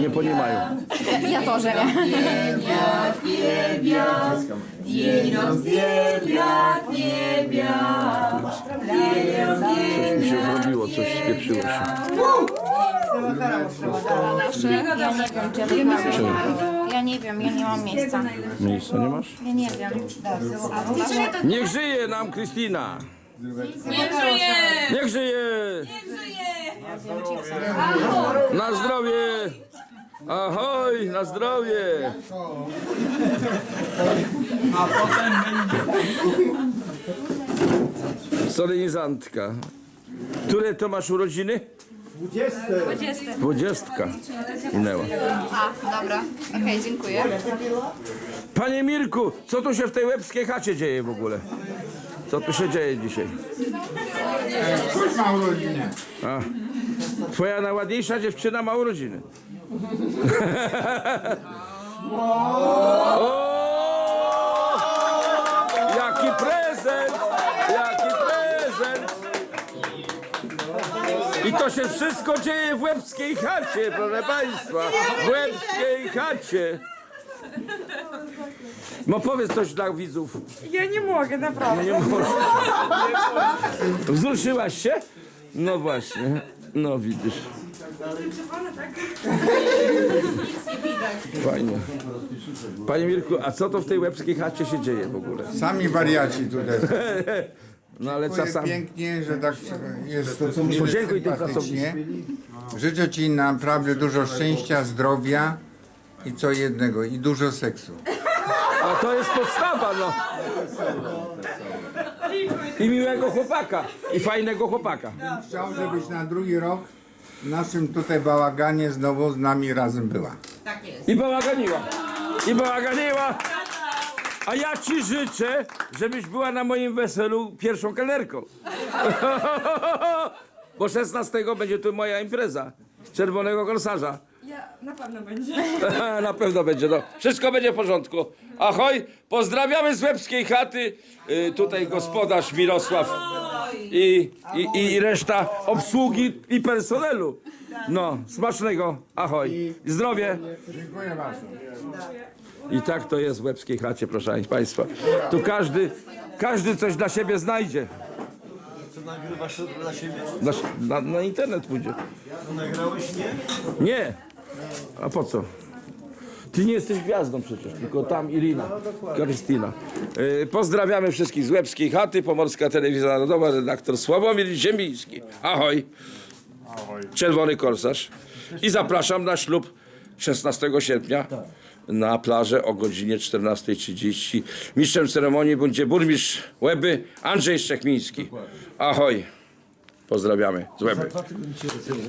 Nie poniemają. Ja to, że nie. Coś mi się zrobiło, coś spieprzyło się. Czemu? Ja nie wiem, ja nie mam miejsca. Miejsca nie masz? Ja nie wiem. Niech żyje nam Krystyna! Nie żyje! Niech żyje! Na zdrowie! Ahoj, na zdrowie! Solenizantka. Które to masz urodziny? Dwudzieste. Dwudziestka. Minęła. A, dobra. Okej, dziękuję. Panie Mirku, co tu się w tej łebskiej chacie dzieje w ogóle? Co tu się dzieje dzisiaj? Ktoś ma urodzinę. A, twoja najładniejsza dziewczyna ma urodziny. o! Jaki prezent! Jaki prezent! I to się wszystko dzieje w łebskiej chacie, proszę państwa. W łebskiej chacie. No powiedz coś dla widzów. Ja nie mogę, naprawdę. Nie możesz. Wzruszyłaś się? No właśnie. No widzisz. Fajnie. Panie Mirku, a co to w tej łebskiej chacie się dzieje w ogóle? Sami wariaci tutaj. są. No ale Dziękuję czasami... pięknie, że tak jest Podziękuj tym sympatycznie. Życzę Ci naprawdę dużo szczęścia, zdrowia i co jednego, i dużo seksu. A to jest podstawa, no. I miłego chłopaka. I fajnego chłopaka. Chciał, żebyś na drugi rok w naszym tutaj bałaganie znowu z nami razem była. I bałaganiła. I bałaganiła. A ja ci życzę, żebyś była na moim weselu pierwszą kelnerką. Bo 16 będzie tu moja impreza. Czerwonego korsarza. Ja, na pewno będzie. na pewno będzie, no. Wszystko będzie w porządku. Ahoj, pozdrawiamy z łebskiej chaty. Y, tutaj gospodarz Mirosław i, i, i reszta obsługi i personelu. No, smacznego. Ahoj. Zdrowie. Dziękuję bardzo. I tak to jest w łebskiej chacie, proszę Państwa. Tu każdy, każdy coś dla siebie znajdzie. Co nagrywasz dla siebie? Na, na, na internet pójdzie. To nagrałeś nie? Nie. A po co? Ty nie jesteś gwiazdą przecież, tylko tam Irina, Krystyna. Yy, pozdrawiamy wszystkich z Łebskiej Chaty, Pomorska Telewizja Narodowa, redaktor Sławomir Ziemiński. Ahoj. Czerwony Korsarz. I zapraszam na ślub 16 sierpnia na plażę o godzinie 14.30. Mistrzem ceremonii będzie burmistrz Łeby Andrzej Szczechmiński. Ahoj. Pozdrawiamy z Łeby.